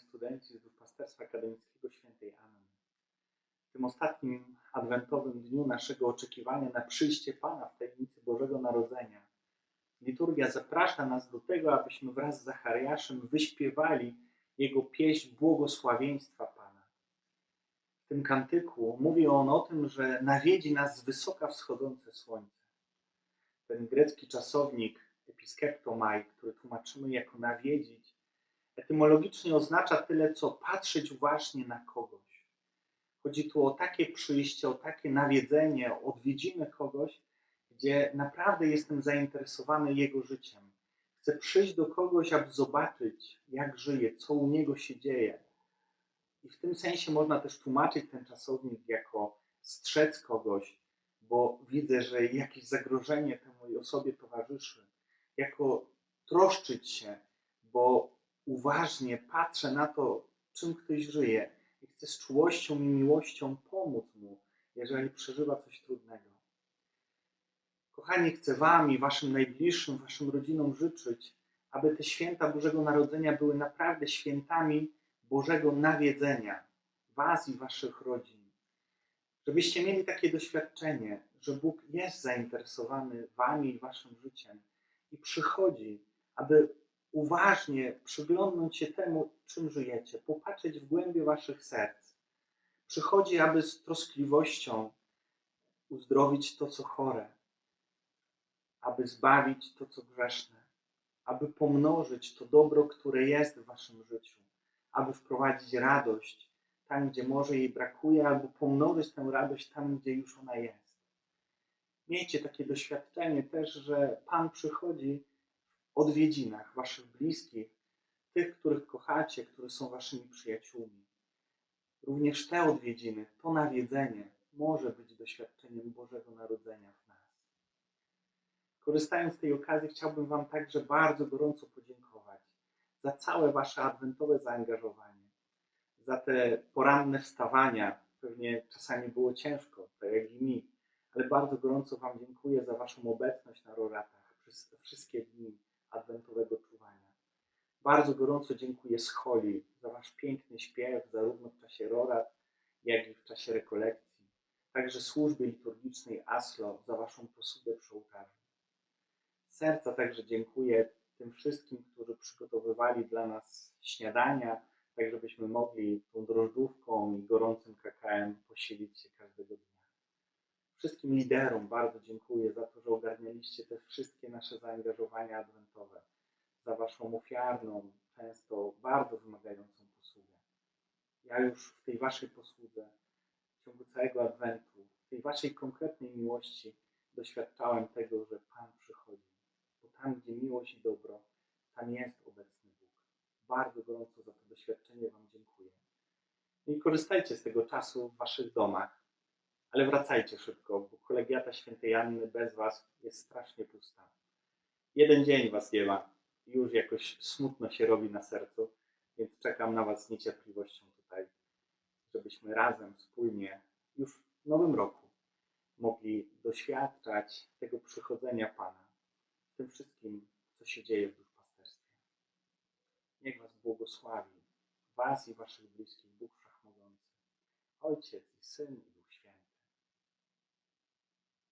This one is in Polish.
studenci z Duszpasterstwa Akademickiego Świętej Anny. W tym ostatnim adwentowym dniu naszego oczekiwania na przyjście Pana w tajemnicy Bożego Narodzenia, liturgia zaprasza nas do tego, abyśmy wraz z Zachariaszem wyśpiewali Jego pieśń błogosławieństwa Pana. W tym kantyku mówi on o tym, że nawiedzi nas z wysoka wschodzące słońce. Ten grecki czasownik episkeptomai, który tłumaczymy jako nawiedzić, etymologicznie oznacza tyle, co patrzeć uważnie na kogoś. Chodzi tu o takie przyjście, o takie nawiedzenie, o odwiedziny kogoś, gdzie naprawdę jestem zainteresowany jego życiem. Chcę przyjść do kogoś, aby zobaczyć, jak żyje, co u niego się dzieje. I w tym sensie można też tłumaczyć ten czasownik jako strzec kogoś, bo widzę, że jakieś zagrożenie temu mojej osobie towarzyszy. Jako troszczyć się, bo uważnie patrzę na to, czym ktoś żyje i chcę z czułością i miłością pomóc mu, jeżeli przeżywa coś trudnego. Kochani, chcę Wam i Waszym najbliższym, Waszym rodzinom życzyć, aby te święta Bożego Narodzenia były naprawdę świętami Bożego nawiedzenia Was i Waszych rodzin. Żebyście mieli takie doświadczenie, że Bóg jest zainteresowany Wami i Waszym życiem i przychodzi, aby uważnie przyglądnąć się temu, czym żyjecie, popatrzeć w głębie Waszych serc. Przychodzi, aby z troskliwością uzdrowić to, co chore, aby zbawić to, co grzeszne, aby pomnożyć to dobro, które jest w Waszym życiu, aby wprowadzić radość tam, gdzie może jej brakuje, albo pomnożyć tę radość tam, gdzie już ona jest. Miejcie takie doświadczenie też, że Pan przychodzi odwiedzinach Waszych bliskich, tych, których kochacie, którzy są Waszymi przyjaciółmi. Również te odwiedziny, to nawiedzenie może być doświadczeniem Bożego Narodzenia w nas. Korzystając z tej okazji, chciałbym Wam także bardzo gorąco podziękować za całe Wasze adwentowe zaangażowanie, za te poranne wstawania. Pewnie czasami było ciężko, tak jak i mi, ale bardzo gorąco Wam dziękuję za Waszą obecność na roratach przez wszystkie dni adwentowego czuwania. Bardzo gorąco dziękuję Scholi za Wasz piękny śpiew, zarówno w czasie rorat, jak i w czasie rekolekcji. Także służbie liturgicznej ASLO za Waszą posługę przy ołtarzu. Serca także dziękuję tym wszystkim, którzy przygotowywali dla nas śniadania, tak żebyśmy mogli tą drożdżówką i gorącym kakałem posilić się każdego dnia. Wszystkim liderom bardzo dziękuję za to, że ogarnialiście te wszystkie nasze zaangażowania adwentowe, za Waszą ofiarną, często bardzo wymagającą posługę. Ja już w tej Waszej posłudze, w ciągu całego adwentu, w tej Waszej konkretnej miłości doświadczałem tego, że Pan przychodzi. Bo tam, gdzie miłość i dobro, tam jest obecny Bóg. Bardzo gorąco za to doświadczenie Wam dziękuję. I korzystajcie z tego czasu w Waszych domach, ale wracajcie szybko, bo kolegiata świętej Anny bez Was jest strasznie pusta. Jeden dzień Was nie ma i już jakoś smutno się robi na sercu, więc czekam na Was z niecierpliwością tutaj, żebyśmy razem, wspólnie, już w nowym roku mogli doświadczać tego przychodzenia Pana tym wszystkim, co się dzieje w duszpasterstwie. Niech Was błogosławi, Was i Waszych bliskich, Bóg Wszechmogący, Ojciec i Syn i